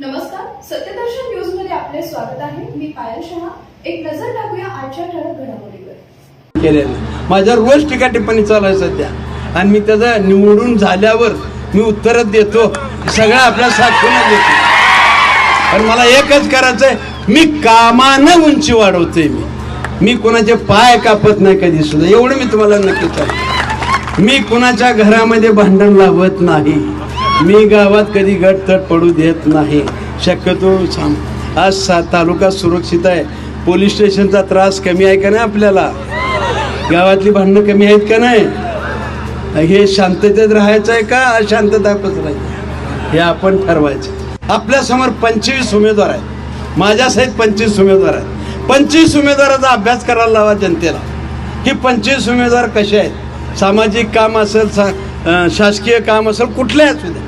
नमस्कार सत्यदर्शन न्यूजमध्ये आपले स्वागत आहे. मी पायल शहा. एक नजर टाकूया आजच्या ठळक घडामोडीवर. केलेलं. माझ्यावर रोज टीका टिप्पणी चालू आहे सध्या. आणि मी त्याचा निवडून झाल्यावर मी उत्तरच देतो. सगळं आपल्या साक्षीनं देतो. पण मला एकच करायचंय मी कामानं उंची वाढवते मी. मी कोणाचे पाय कापत नाही कधी सुद्धा. एवढं मी तुम्हाला नक्की सांगतो. मी कुणाच्या घरामध्ये भांडण लावत नाही. मी गावात कधी गटतट पडू देत नाही. शक्यतो सांग आज सा तालुका सुरक्षित आहे. पोलीस स्टेशनचा त्रास कमी आहे का नाही आपल्याला? गावातली भांडणं कमी आहेत का नाही? हे शांततेत राहायचं आहे का अशांतता पसरायचं हे आपण ठरवायचं. आपल्यासमोर पंचवीस उमेदवार आहेत. माझ्यासहित पंचवीस उमेदवार आहेत. पंचवीस उमेदवाराचा अभ्यास करायला लावा जनतेला. की पंचवीस उमेदवार कसे आहेत? सामाजिक काम असेल सा शासकीय काम असेल कुठले असू द्या